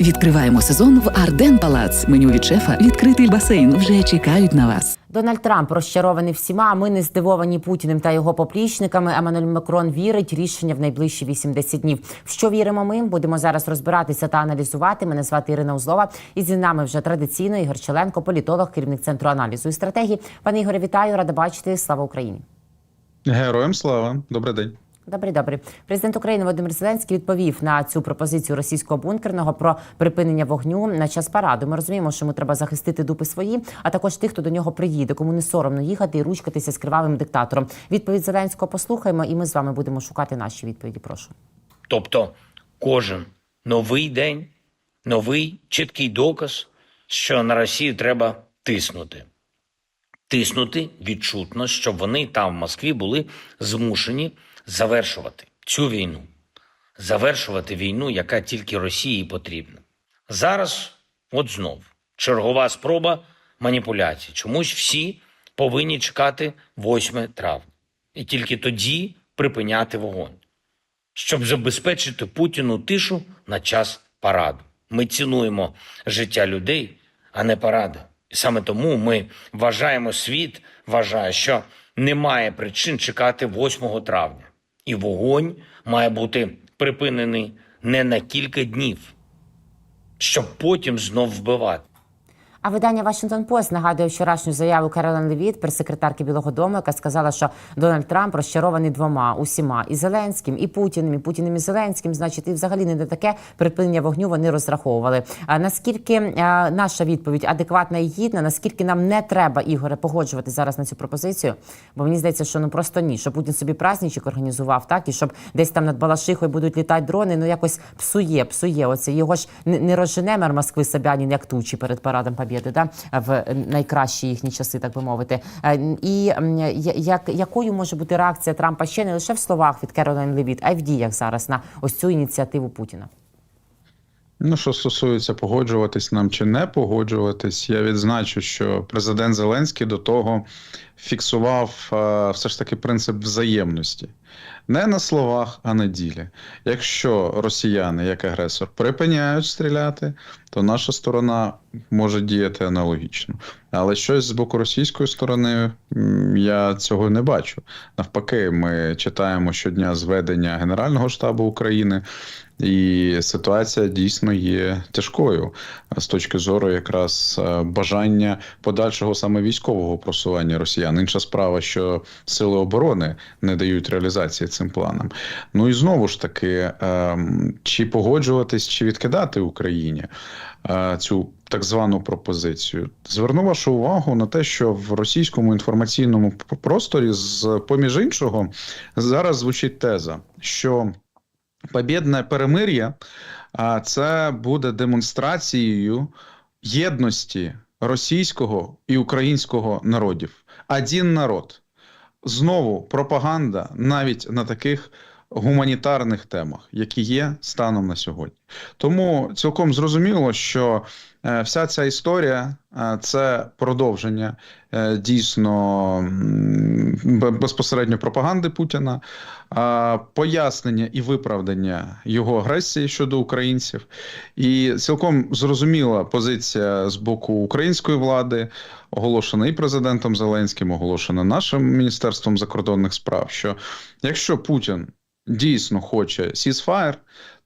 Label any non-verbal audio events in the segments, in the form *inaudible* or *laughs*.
Відкриваємо сезон в Арден Палац. Меню від шефа, відкритий басейн вже чекають на вас. Дональд Трамп розчарований всіма. Ми не здивовані Путіним та його поплічниками. Еммануель Макрон вірить рішення в найближчі 80 днів. В що віримо ми? Будемо зараз розбиратися та аналізувати. Мене звати Ірина Узлова. І зі нами вже традиційно Ігор Челенко, політолог, керівник центру аналізу і стратегії. Пане Ігоре, вітаю, рада бачити. Слава Україні. Героям слава, добрий день. Добрий, добрий. Президент України Володимир Зеленський відповів на цю пропозицію російського бункерного про припинення вогню на час параду. Ми розуміємо, що йому треба захистити дупи свої, а також тих, хто до нього приїде, кому не соромно їхати і ручкатися з кривавим диктатором. Відповідь Зеленського послухаємо, і ми з вами будемо шукати наші відповіді. Прошу. Тобто кожен новий день, новий чіткий доказ, що на Росію треба тиснути. Тиснути відчутно, щоб вони там в Москві були змушені завершувати цю війну, завершувати війну, яка тільки Росії потрібна. Зараз, от знов, чергова спроба маніпуляції. Чомусь всі повинні чекати 8 травня. І тільки тоді припиняти вогонь щоб забезпечити Путіну тишу на час параду. Ми цінуємо життя людей, а не паради. І саме тому ми вважаємо, світ вважає, що немає причин чекати 8 травня. І вогонь має бути припинений не на кілька днів, щоб потім знов вбивати. А видання Washington Post нагадує вчорашню заяву Керолен Левіт, прес-секретарки Білого Дому, яка сказала, що Дональд Трамп розчарований двома усіма і Зеленським, і Путіним, і Путіним і Зеленським. Значить, і взагалі не на таке припинення вогню вони розраховували. А наскільки а, наша відповідь адекватна і гідна? Наскільки нам не треба Ігоре погоджувати зараз на цю пропозицію? Бо мені здається, що ну просто ні, що Путін собі праздничок організував, так і щоб десь там над Балашихою будуть літати дрони. Ну якось псує, псує. Оце його ж не, не розжене мер Москви Собянін, як тучі перед парадом Побєди, да? в найкращі їхні часи, так би мовити. Е, І як, якою може бути реакція Трампа ще не лише в словах від Керолайн Левіт, а й в діях зараз на ось цю ініціативу Путіна? Ну, що стосується погоджуватись нам чи не погоджуватись, я відзначу, що президент Зеленський до того фіксував е, все ж таки принцип взаємності. Не на словах, а на ділі. Якщо росіяни, як агресор, припиняють стріляти, то наша сторона може діяти аналогічно. Але щось з боку російської сторони я цього не бачу. Навпаки, ми читаємо щодня зведення Генерального штабу України. І ситуація дійсно є тяжкою з точки зору якраз е, бажання подальшого саме військового просування росіян. Інша справа, що сили оборони не дають реалізації цим планам. Ну і знову ж таки, ем, чи погоджуватись, чи відкидати Україні цю так звану пропозицію. Зверну вашу увагу на те, що в російському інформаційному просторі, з поміж іншого, зараз звучить теза, що побєдне перемир'я, це буде демонстрацією єдності російського і українського народів. Один народ. Знову пропаганда навіть на таких гуманітарних темах, які є станом на сьогодні. Тому цілком зрозуміло, що е, вся ця історія е, це продовження е, дійсно безпосередньо пропаганди Путіна, пояснення і виправдання його агресії щодо українців. І цілком зрозуміла позиція з боку української влади, оголошена і президентом Зеленським, оголошена нашим міністерством закордонних справ. Що якщо Путін дійсно хоче ceasefire,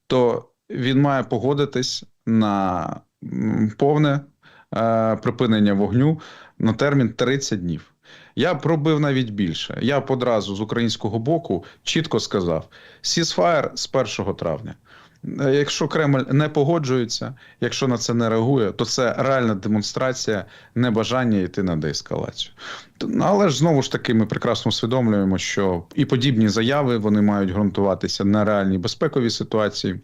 то він має погодитись на повне е, припинення вогню на термін 30 днів. Я пробив навіть більше. Я одразу з українського боку чітко сказав: ceasefire з 1 травня. Е, Якщо Кремль не погоджується, якщо на це не реагує, то це реальна демонстрація небажання йти на деескалацію. Але ж знову ж таки ми прекрасно усвідомлюємо, що і подібні заяви вони мають ґрунтуватися на реальній безпековій ситуації.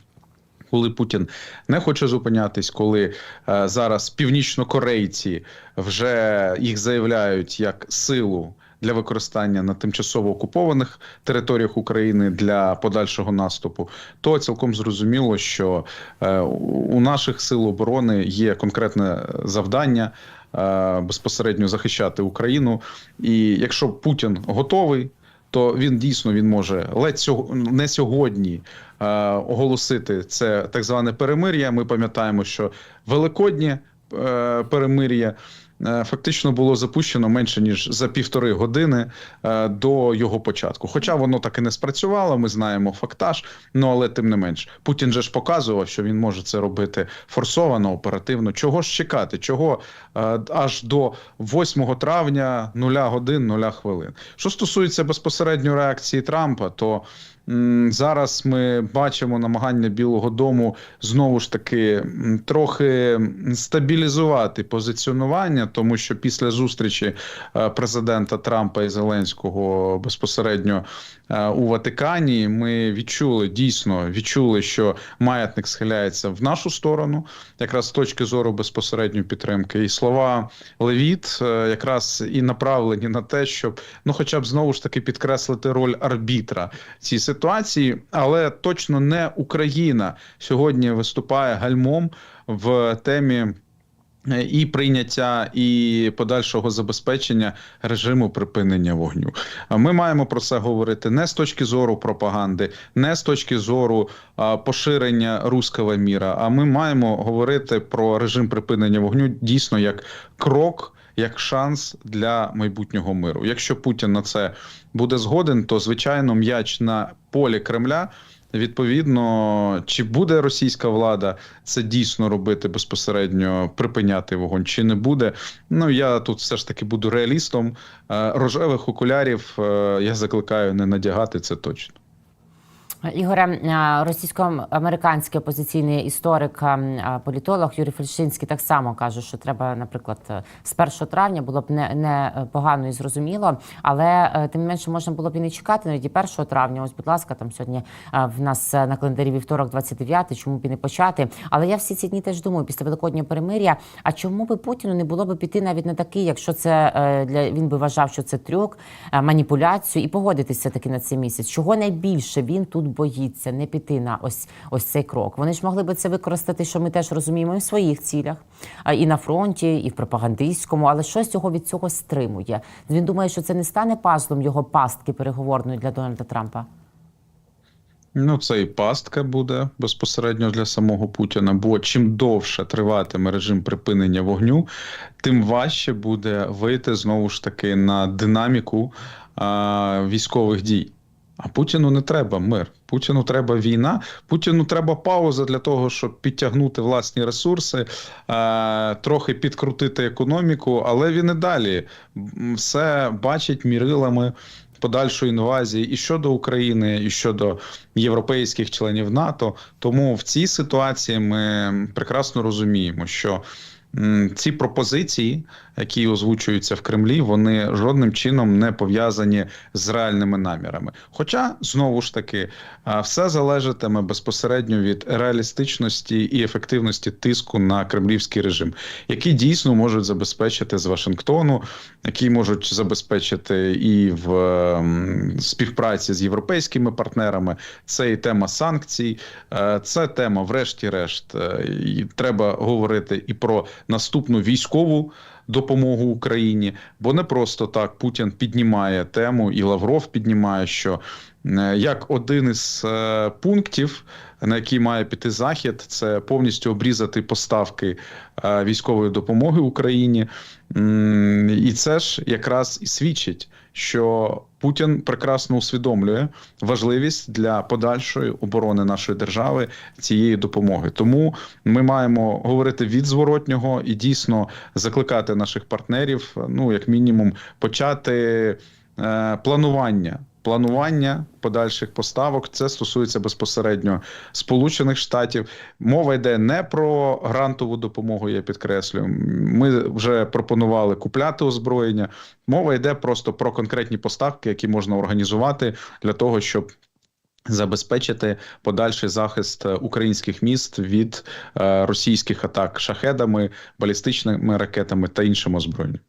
Коли Путін не хоче зупинятись, коли е, зараз північнокорейці вже їх заявляють як силу для використання на тимчасово окупованих територіях України для подальшого наступу, то цілком зрозуміло, що е, у наших сил оборони є конкретне завдання е, безпосередньо захищати Україну. І якщо Путін готовий то він дійсно він може ледь сього- не сьогодні е, оголосити це так зване перемир'я. Ми пам'ятаємо, що великоднє е, перемир'я. Е, Фактично було запущено менше ніж за півтори години е, до його початку. Хоча воно так і не спрацювало, ми знаємо фактаж. Ну але тим не менш, Путін же ж показував, що він може це робити форсовано, оперативно. Чого ж чекати? Чого е, аж до 8 травня нуля годин, нуля хвилин. Що стосується безпосередньо реакції Трампа, то зараз ми бачимо намагання Білого Дому знову ж таки трохи стабілізувати позиціонування, тому що після зустрічі е, президента Трампа і Зеленського безпосередньо у Ватикані ми відчули дійсно відчули, що маятник схиляється в нашу сторону, якраз з точки зору безпосередньої підтримки. І слова Левіт е, якраз і направлені на те, щоб ну, хоча б знову ж таки підкреслити роль арбітра цій ситуації, але точно не Україна сьогодні виступає гальмом в темі. Е, І прийняття і подальшого забезпечення режиму припинення вогню. Ми маємо про це говорити не з точки зору пропаганди, не з точки зору поширення руского міра. А ми маємо говорити про режим припинення вогню дійсно як крок, як шанс для майбутнього миру. Якщо Путін на це буде згоден, то звичайно м'яч на полі Кремля. Відповідно, чи буде російська влада це дійсно робити безпосередньо, припиняти вогонь, чи не буде. Ну я тут все ж таки буду реалістом. Е, Рожевих окулярів е, я закликаю не надягати це точно. Ігоре, російсько-американський опозиційний історик, політолог Юрій Фельшинський так само каже, що треба, наприклад, е, з 1 травня було б не, не е, погано і зрозуміло, але е, тим не менше можна було б і не чекати навіть і 1 травня. Ось, будь ласка, там сьогодні в нас на календарі вівторок, 29, чому б і не почати. Але я всі ці дні теж думаю, після великоднього перемир'я, а чому би Путіну не було би піти навіть на такий, якщо це для він би вважав, що це трюк, маніпуляцію, і погодитися таки на цей місяць. Чого найбільше він тут боїться не піти на ось ось цей крок? Вони ж могли би це використати, що ми теж розуміємо і в своїх цілях, а і на фронті, і в пропагандистському, але щось його від цього стримує. Він думає, що це не стане пазлом його пастки переговорної для Дональда Трампа. Ну, це і пастка буде безпосередньо для самого Путіна. Бо чим довше триватиме режим припинення вогню, тим важче буде вийти знову ж таки на динаміку а, військових дій. А Путіну не треба мир. Путіну треба війна. Путіну треба пауза для того, щоб підтягнути власні ресурси, е, трохи підкрутити економіку, але він і далі все бачить мірилами подальшої інвазії і щодо України, і щодо європейських членів НАТО. Тому в цій ситуації ми прекрасно розуміємо, що ці пропозиції, які озвучуються в Кремлі, вони жодним чином не пов'язані з реальними намірами. Хоча знову ж таки все залежатиме безпосередньо від реалістичності і ефективності тиску на кремлівський режим, які дійсно можуть забезпечити з Вашингтону, які можуть забезпечити і в ем, співпраці з європейськими партнерами. Це і тема санкцій, е, це тема, врешті-решт, е, і треба говорити і про наступну військову. Допомогу Україні, бо не просто так Путін піднімає тему, і Лавров піднімає, що е, як один із е, пунктів, на який має піти захід, це повністю обрізати поставки е, військової допомоги Україні. І це ж якраз і свідчить, що Путін прекрасно усвідомлює важливість для подальшої оборони нашої держави цієї допомоги. Тому ми маємо говорити від зворотнього і дійсно закликати наших партнерів, ну як мінімум, почати е, планування. Планування подальших поставок це стосується безпосередньо Сполучених Штатів. Мова йде не про грантову допомогу. Я підкреслюю. Ми вже пропонували купляти озброєння. Мова йде просто про конкретні поставки, які можна організувати для того, щоб забезпечити подальший захист е, українських міст від е, російських атак шахедами, балістичними ракетами та іншим озброєнням.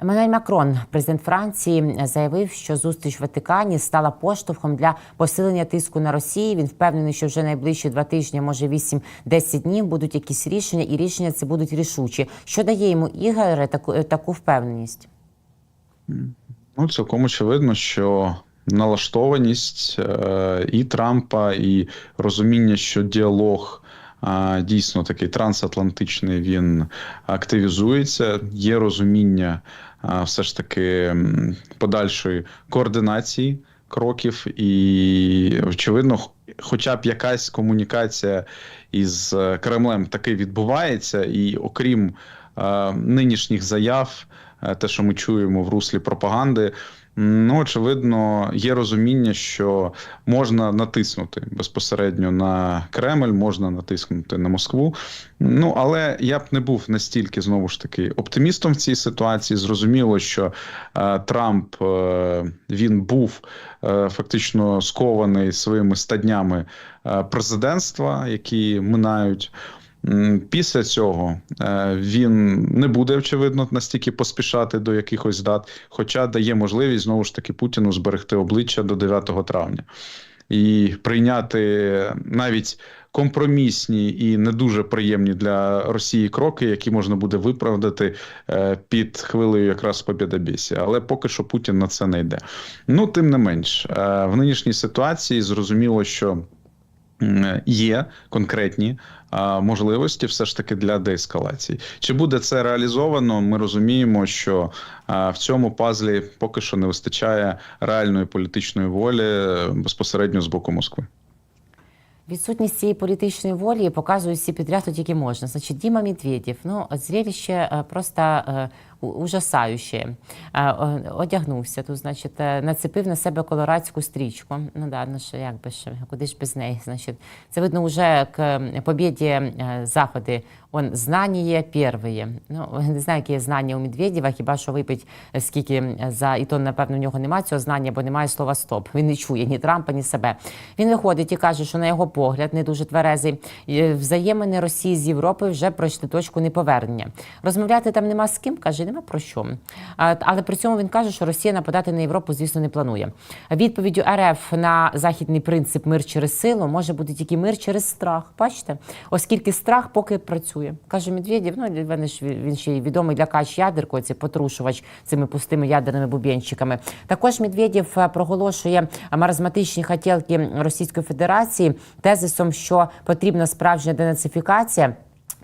Еммануель Макрон, президент Франції, заявив, що зустріч в Ватикані стала поштовхом для посилення тиску на Росію. Він впевнений, що вже найближчі два тижні, може 8-10 днів, будуть якісь рішення, і рішення це будуть рішучі. Що дає йому Ігоре таку, таку впевненість? Ну, цілком очевидно, що налаштованість е, і Трампа, і розуміння, що діалог е, дійсно такий трансатлантичний, він активізується. Є розуміння все ж таки подальшої координації кроків, і очевидно, хоча б якась комунікація із е, Кремлем таки відбувається, і окрім е, нинішніх заяв, е, те, що ми чуємо в руслі пропаганди. Ну, очевидно, є розуміння, що можна натиснути безпосередньо на Кремль, можна натиснути на Москву. Ну але я б не був настільки знову ж таки оптимістом в цій ситуації. Зрозуміло, що е, Трамп е, він був е, фактично скований своїми стаднями е, президентства, які минають. Після цього е, він не буде очевидно настільки поспішати до якихось дат, хоча дає можливість знову ж таки Путіну зберегти обличчя до 9 травня і прийняти навіть компромісні і не дуже приємні для Росії кроки, які можна буде виправдати е, під хвилею якраз побєдобєсі. Але поки що Путін на це не йде. Ну тим не менш, е, в нинішній ситуації зрозуміло, що є конкретні можливості все ж таки для деескалації. Чи буде це реалізовано? Ми розуміємо, що в цьому пазлі поки що не вистачає реальної політичної волі е, безпосередньо з боку Москви. Відсутність цієї політичної волі показує всі підряд, тільки можна. Значить, Діма Медведєв, ну, зрелище е, просто е, ужасаюче. Е, е, Одягнувся тут, значить, е, нацепив на себе колорадську стрічку. Ну да, ну що, як би ще, куди ж без неї? Значить, це видно вже к побєді е, заходи. Он знання перші. Ну, *laughs* не знаю, які є знання у Медведєва, хіба що випить е, скільки за і то, напевно, у нього немає цього знання, бо немає слова стоп. Він не чує ні Трампа, ні себе. Він виходить і каже, що на його погляд не дуже тверезий. Взаємини Росії з Європою вже пройшли точку неповернення. Розмовляти там нема з ким, каже, нема про що. Але при цьому він каже, що Росія нападати на Європу, звісно, не планує. Відповіддю РФ на західний принцип мир через силу може бути тільки мир через страх. Бачите, оскільки страх поки працює, каже Медведєв. Ну він ще й відомий лякач ядеркою, це потрушувач цими пустими ядерними бубенчиками. Також Медведєв е, проголошує маразматичні хотілки Російської Федерації тезисом, що потрібна справжня денацифікація.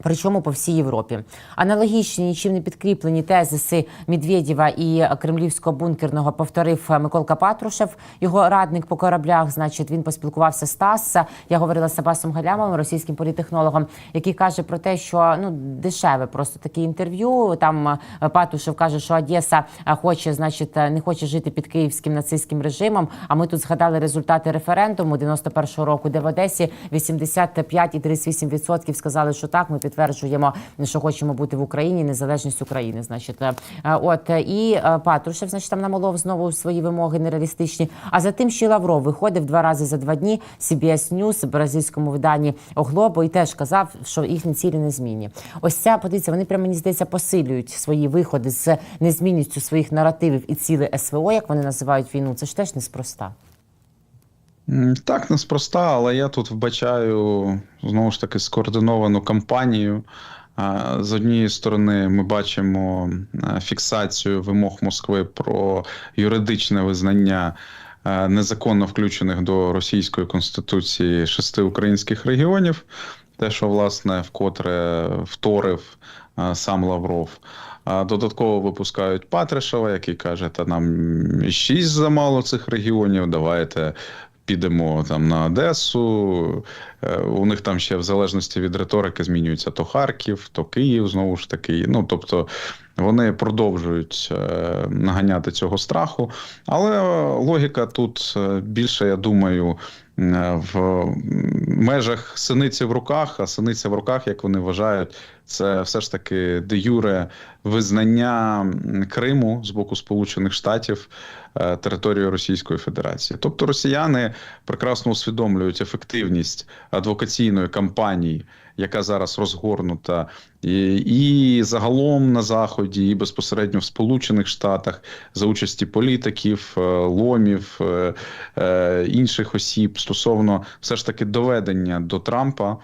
Причому по всій Європі аналогічні, нічим не підкріплені тезиси Медведєва і кремлівського бункерного повторив Миколка Патрушев, його радник по кораблях. Значить, він поспілкувався з ТАСС. Я говорила з Абасом Галямовим, російським політехнологом, який каже про те, що ну дешеве просто таке інтерв'ю. Там е, Патрушев каже, що Одеса е, хоче, значить, е, не хоче жити під київським нацистським режимом. А ми тут згадали результати референдуму 91-го року, де в Одесі 85,38% сказали, що так, ми підтверджуємо, що хочемо бути в Україні, незалежність України. Значить, Е, от е, і е, Патрушев, значить, там намалов знову свої вимоги нереалістичні. А за тим й Лавров виходив два рази за два дні. CBS News, бразильському виданні Оглобо, і теж казав, що їхні цілі не змінні. Ось ця позиція, вони прямо мені здається посилюють свої виходи з незмінністю своїх наративів і цілей СВО, як вони називають війну. Це ж теж неспроста. Так, неспроста, але я тут вбачаю знову ж таки скоординовану кампанію. З однієї сторони, ми бачимо фіксацію вимог Москви про юридичне визнання незаконно включених до російської конституції шести українських регіонів. Те, що власне вкотре вторив сам Лавров. Додатково випускають Патришева, який каже: та нам шість замало цих регіонів. Давайте підемо там на Одесу. Е, У них там ще в залежності від риторики змінюється то Харків, то Київ, знову ж таки. Ну тобто вони продовжують е, наганяти цього страху. Але логіка тут е, більше, я думаю, в межах синиці в руках, а синиця в руках, як вони вважають, це все ж таки де юре визнання Криму з боку Сполучених Штатів е, територією Російської Федерації. Тобто росіяни прекрасно усвідомлюють ефективність адвокаційної кампанії, яка зараз розгорнута, і, і загалом на заході, і безпосередньо в Сполучених Штатах за участі політиків, е, ломів е, інших осіб стосовно все ж таки доведення до Трампа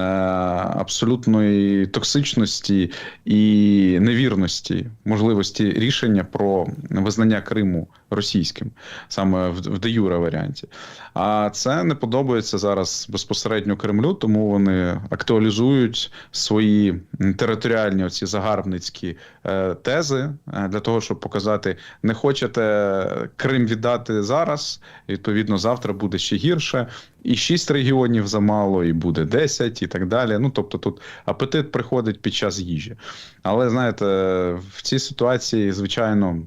абсолютної токсичності і невірності можливості рішення про визнання Криму російським, саме в, в де юре варіанті. А це не подобається зараз безпосередньо Кремлю, тому вони актуалізують свої територіальні оці загарбницькі е, тези е, для того, щоб показати, не хочете Крим віддати зараз. Відповідно, завтра буде ще гірше. І шість регіонів замало, і буде 10, і так далі. Ну тобто, тут апетит приходить під час їжі. Але знаєте, в цій ситуації, звичайно,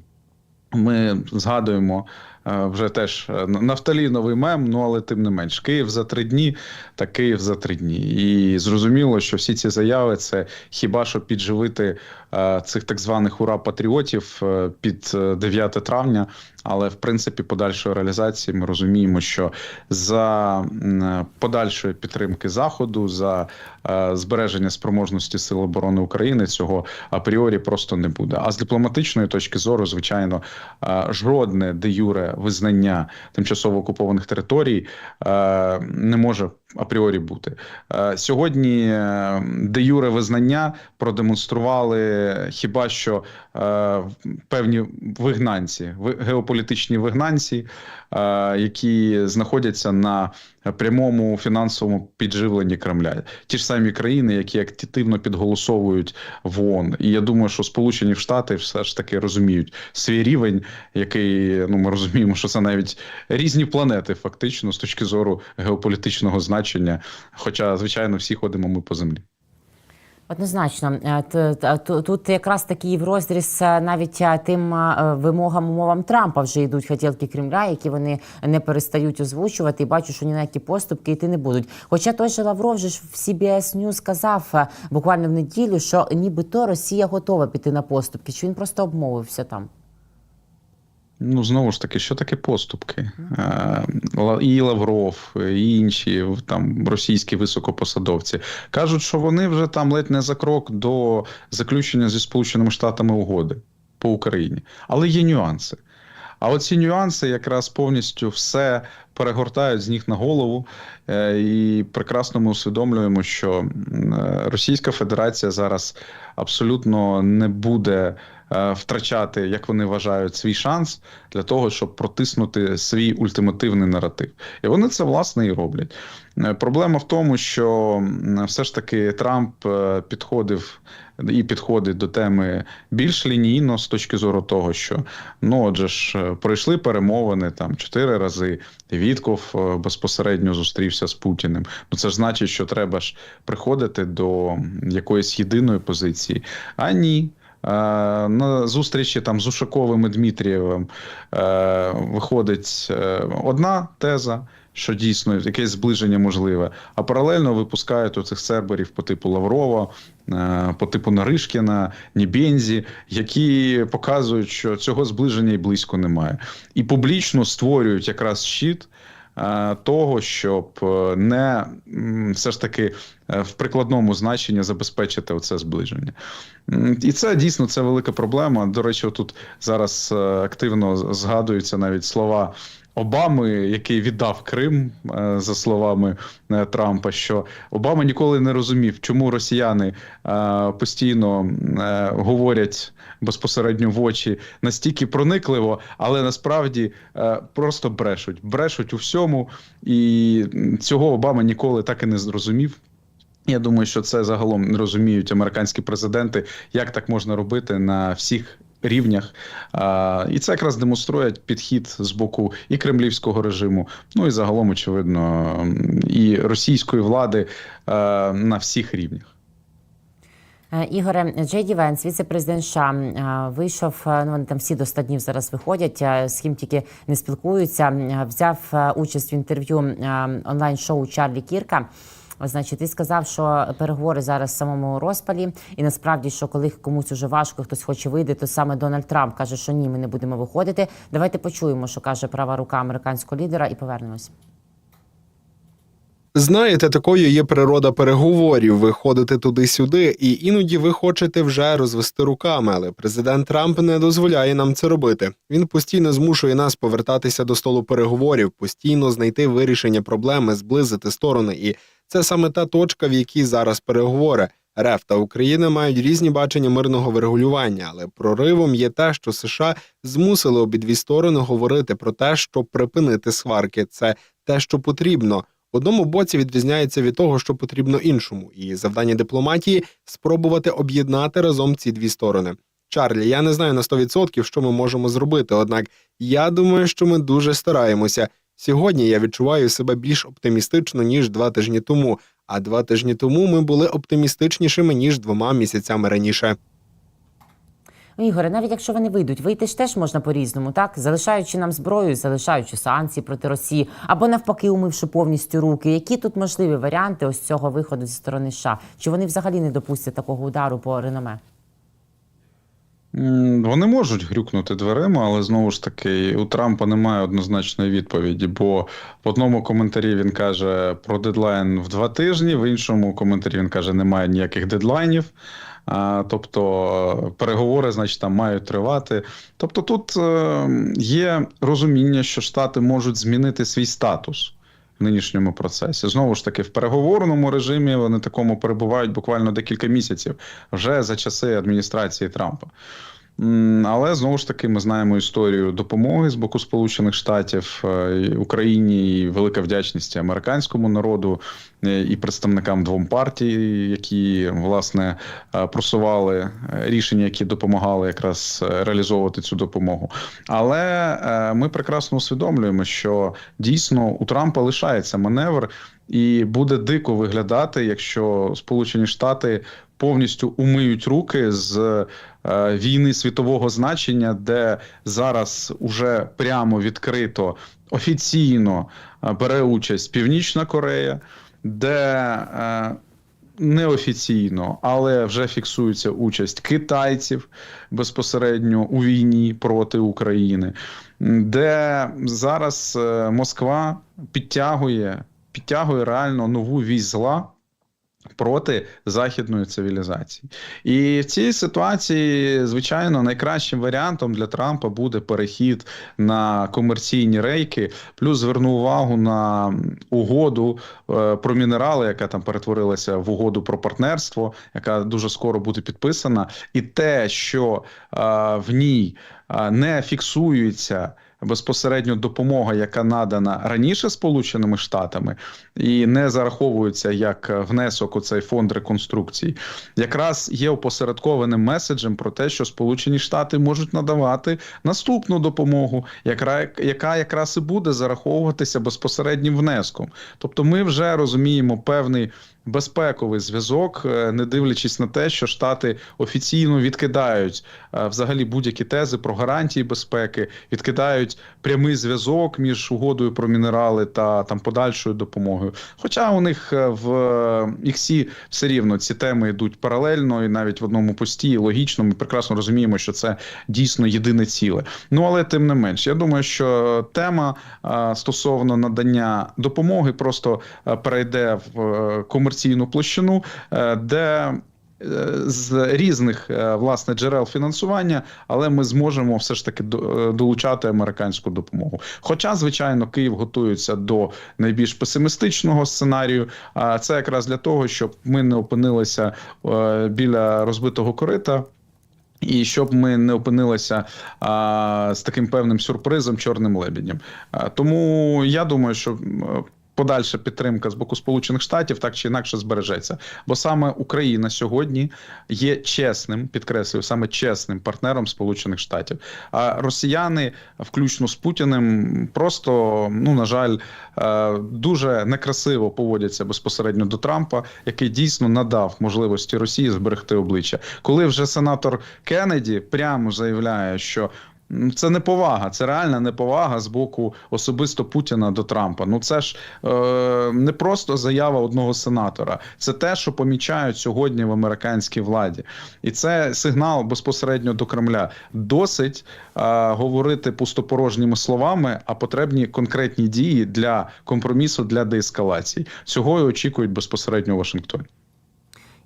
ми згадуємо е, вже теж е, нафталіновий мем, ну але тим не менш, Київ за три дні, та Київ за три дні. І зрозуміло, що всі ці заяви це хіба що підживити цих так званих ура патріотів е, під е, 9 травня. Але в принципі, подальшої реалізації ми розуміємо, що за подальшої підтримки заходу, за е, збереження спроможності Сил оборони України цього апріорі просто не буде. А з дипломатичної точки зору, звичайно, е, жодне де юре визнання тимчасово окупованих територій е, не може апріорі бути. Е, Сьогодні е, де юре визнання продемонстрували хіба що е, певні вигнанці, ви- геополітичні вигнанці, е, які знаходяться на прямому фінансовому підживленні Кремля. Ті ж самі країни, які активно підголосовують в ООН. І я думаю, що Сполучені Штати все ж таки розуміють свій рівень, який ну ми розуміємо, що це навіть різні планети, фактично, з точки зору геополітичного значення. Хоча, звичайно, всі ходимо ми по землі. Однозначно, Е, тут якраз такий в розріз е, навіть е, тим вимогам умовам Трампа вже йдуть хотілки Кремля, які вони не перестають озвучувати. І бачу, що ні на які поступки йти не будуть. Хоча той же Лавров же в CBS News сказав буквально в неділю, що нібито Росія готова піти на поступки, що він просто обмовився там. Ну, знову ж таки, що таке поступки? І Лавров, і інші там російські високопосадовці кажуть, що вони вже там ледь не за крок до заключення зі Сполученими Штатами угоди по Україні. Але є нюанси. А оці нюанси якраз повністю все перегортають з ніг на голову, Е, і прекрасно ми усвідомлюємо, що е, Російська Федерація зараз абсолютно не буде втрачати, як вони вважають, свій шанс для того, щоб протиснути свій ультимативний наратив. І вони це власне і роблять. Е, Проблема в тому, що все ж таки Трамп е, підходив і підходить до теми більш лінійно з точки зору того, що ну отже ж е, пройшли перемовини там чотири рази. Вітков е, безпосередньо зустрівся з Путіним. Ну це ж значить, що треба ж приходити до якоїсь єдиної позиції. А ні. Е, На зустрічі там з Ушаковим і Дмитрієвим е, виходить е, одна теза, що дійсно якесь зближення можливе, а паралельно випускають оцих серберів по типу Лаврова, по типу Наришкіна, Нібензі, які показують, що цього зближення і близько немає, і публічно створюють якраз щит. Е, Того, щоб е, не все ж таки е, в прикладному значенні забезпечити оце зближення, і це дійсно це велика проблема. До речі, тут зараз активно згадуються навіть слова Обами, який віддав Крим, е, за словами е, Трампа, що Обама ніколи не розумів, чому росіяни е, постійно говорять безпосередньо в очі настільки проникливо, але насправді просто брешуть. Брешуть у всьому, і цього Обама ніколи так і не зрозумів. Я думаю, що це загалом не розуміють американські президенти, як так можна робити на всіх рівнях. І це якраз демонструє підхід з боку і кремлівського режиму, ну і загалом, очевидно, і російської влади а, на всіх рівнях. Е, Ігоре Джей Ді Венс, віце-президент США, е, вийшов. е, Ну вони там всі до 100 днів зараз виходять. е, З ким тільки не спілкуються. е, Взяв е, участь в інтерв'ю е, онлайн-шоу Чарлі Кірка. Значить, і сказав, що переговори зараз в самому розпалі, і насправді, що коли комусь уже важко, хтось хоче вийти, то саме Дональд Трамп каже, що ні, ми не будемо виходити. Давайте почуємо, що каже права рука американського лідера, і повернемось. Знаєте, такою є природа переговорів. Ви ходите туди-сюди, і іноді ви хочете вже розвести руками, але президент Трамп не дозволяє нам це робити. Він постійно змушує нас повертатися до столу переговорів, постійно знайти вирішення проблеми, зблизити сторони. І Це саме та точка, в якій зараз переговори. РФ та Україна мають різні бачення мирного врегулювання, але проривом є те, що США змусили обидві сторони говорити про те, щоб припинити сварки. Це те, що потрібно. Одному боці відрізняється від того, що потрібно іншому, і завдання дипломатії спробувати об'єднати разом ці дві сторони. Чарлі, я не знаю на 100%, що ми можемо зробити, однак я думаю, що ми дуже стараємося. Сьогодні я відчуваю себе більш оптимістично ніж два тижні тому. А два тижні тому ми були оптимістичнішими ніж двома місяцями раніше. Ігоре, навіть якщо вони вийдуть, вийти ж теж можна по-різному, так залишаючи нам зброю, залишаючи санкції проти Росії, або навпаки, умивши повністю руки. Які тут можливі варіанти ось цього виходу зі сторони США? Чи вони взагалі не допустять такого удару по реноме? Вони можуть грюкнути дверима, але знову ж таки у Трампа немає однозначної відповіді. Бо в одному коментарі він каже про дедлайн в два тижні, в іншому коментарі він каже, немає ніяких дедлайнів. А, тобто переговори, значить, там мають тривати. Тобто, тут е, є розуміння, що Штати можуть змінити свій статус в нинішньому процесі. Знову ж таки, в переговорному режимі вони такому перебувають буквально декілька місяців вже за часи адміністрації Трампа. Але знову ж таки ми знаємо історію допомоги з боку Сполучених Штатів е, Україні і велика вдячність американському народу е, і представникам двом партій, які власне е, просували рішення, які допомагали якраз реалізовувати цю допомогу. Але ми прекрасно усвідомлюємо, що дійсно у Трампа лишається маневр, і буде дико виглядати, якщо Сполучені Штати повністю умиють руки з е, війни світового значення, де зараз уже прямо відкрито офіційно е, бере участь Північна Корея, де е, неофіційно, але вже фіксується участь китайців безпосередньо у війні проти України, де зараз Москва підтягує, підтягує реально нову вісь зла проти західної цивілізації. І в цій ситуації, звичайно, найкращим варіантом для Трампа буде перехід на комерційні рейки, плюс зверну увагу на угоду е, про мінерали, яка там перетворилася в угоду про партнерство, яка дуже скоро буде підписана, і те, що е, в ній е, не фіксується безпосередньо допомога, яка надана раніше Сполученими Штатами, і не зараховується як внесок у цей фонд реконструкції, якраз є опосередкованим меседжем про те, що Сполучені Штати можуть надавати наступну допомогу, яка, якраз і буде зараховуватися безпосереднім внеском. Тобто, ми вже розуміємо певний. Безпековий зв'язок, е, не дивлячись на те, що Штати офіційно відкидають е, взагалі будь-які тези про гарантії безпеки, відкидають прямий зв'язок між угодою про мінерали та там подальшою допомогою. Хоча у них е, в ІКСі все рівно ці теми йдуть паралельно, і навіть в одному пості логічно. Ми прекрасно розуміємо, що це дійсно єдине ціле. Ну але тим не менш, я думаю, що тема стосовно надання допомоги просто перейде в е, комерційну площину, е, де е, з різних е, власне джерел фінансування, але ми зможемо все ж таки долучати американську допомогу. Хоча, звичайно, Київ готується до найбільш песимістичного сценарію. А це якраз для того, щоб ми не опинилися біля розбитого корита. І щоб ми не опинилися а, з таким певним сюрпризом чорним лебедем. А, тому я думаю, що подальша підтримка з боку Сполучених Штатів так чи інакше збережеться. Бо саме Україна сьогодні є чесним, підкреслюю, саме чесним партнером Сполучених Штатів. А росіяни, включно з Путіним, просто ну на жаль, е, дуже некрасиво поводяться безпосередньо до Трампа, який дійсно надав можливості Росії зберегти обличчя. Коли вже сенатор Кеннеді прямо заявляє, що Це неповага, це реальна неповага з боку особисто Путіна до Трампа. Ну це ж е, не просто заява одного сенатора, це те, що помічають сьогодні в американській владі, і це сигнал безпосередньо до Кремля. Досить е, говорити пустопорожніми словами, а потрібні конкретні дії для компромісу для деескалації. Цього і очікують безпосередньо у Вашингтоні.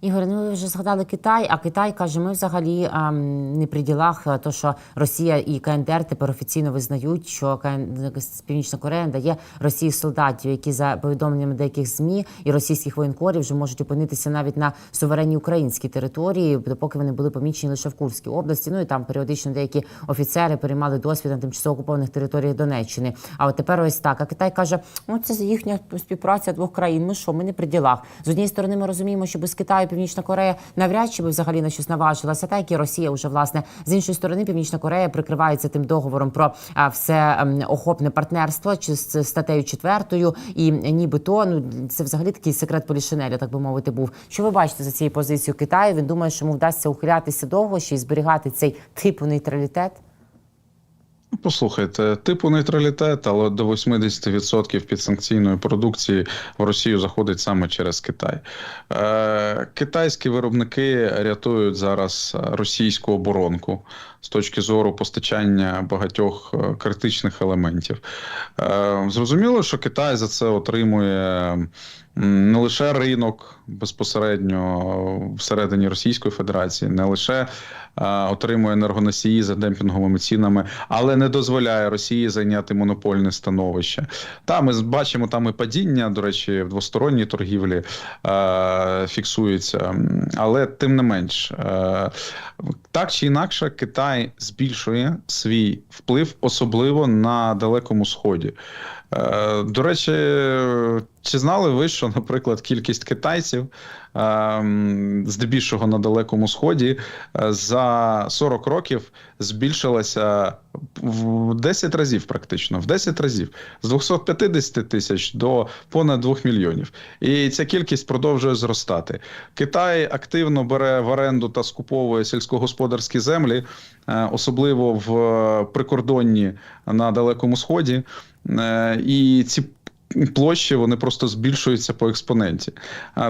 Ігор, ну ви вже згадали Китай, а Китай каже, ми взагалі ем, не при ділах, е, то що Росія і КНДР тепер офіційно визнають, що КН... Північна Корея дає Росії солдатів, які за повідомленнями деяких змі і російських воєнкорів вже можуть опинитися навіть на суверенній українській території, допоки вони були помічені лише в Курській області. Ну і там періодично деякі офіцери переймали досвід на тимчасово окупованих територіях Донеччини. А от тепер ось так. А Китай каже, ну це їхня співпраця двох країн. Ми що, ми не при ділах. З однієї сторони, ми розуміємо, що без Китаю Північна Корея навряд чи би взагалі на щось наважилася, так і Росія вже власне з іншої сторони, Північна Корея прикривається тим договором про все ем, охопне партнерство чи з статтею четвертою, і нібито ну це взагалі такий секрет полішинеля, так би мовити, був. Що ви бачите за цією позицією Китаю? Він думає, що йому вдасться ухилятися довго ще й зберігати цей типу нейтралітет. Послухайте, типу нейтралітет, але до 80% підсанкційної продукції в Росію заходить саме через Китай. Е, китайські виробники рятують зараз російську оборонку з точки зору постачання багатьох е, критичних елементів. Е, зрозуміло, що Китай за це отримує не лише ринок безпосередньо всередині Російської Федерації, не лише е, отримує енергоносії за демпінговими цінами, але не дозволяє Росії зайняти монопольне становище. Та ми бачимо там і падіння, до речі, в двосторонній торгівлі е, фіксується, але тим не менш, е, так чи інакше, Китай збільшує свій вплив, особливо на Далекому Сході. Е, До речі, чи знали ви, що, наприклад, кількість китайців, ем, здебільшого на Далекому Сході, е, за 40 років збільшилася в 10 разів, практично, в 10 разів з 250 тисяч до понад 2 мільйонів. І ця кількість продовжує зростати. Китай активно бере в оренду та скуповує сільськогосподарські землі, е, особливо в е, прикордонні на Далекому Сході. Е, І ці площі вони просто збільшуються по експоненті.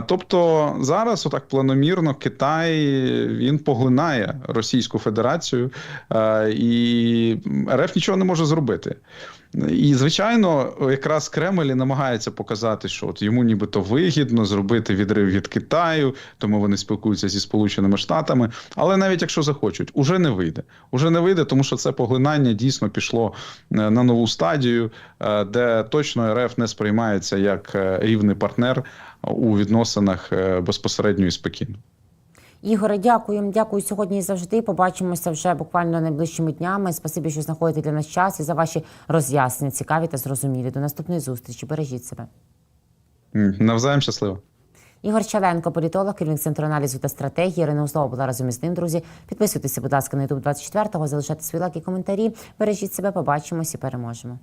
Тобто зараз, отак планомірно, Китай він поглинає Російську Федерацію, е, і РФ нічого не може зробити. І, звичайно, якраз Кремль намагається показати, що от йому нібито вигідно зробити відрив від Китаю, тому вони спілкуються зі Сполученими Штатами. Але навіть якщо захочуть, уже не вийде. Уже не вийде, тому що це поглинання дійсно пішло е, на нову стадію, е, де точно РФ не сприймається як е, рівний партнер у відносинах безпосередньо і спокійно. Ігоре, дякую. Дякую сьогодні і завжди. Побачимося вже буквально найближчими днями. Спасибі, що знаходите для нас час і за ваші роз'яснення. Цікаві та зрозумілі. До наступної зустрічі. Бережіть себе. Навзаєм щасливо. Ігор Чаленко, політолог, керівник центру аналізу та стратегії. Ірина Услова була разом із ним, друзі. Підписуйтеся, будь ласка, на YouTube 24-го, залишайте свої лайки, коментарі. Бережіть себе, побачимось і переможемо.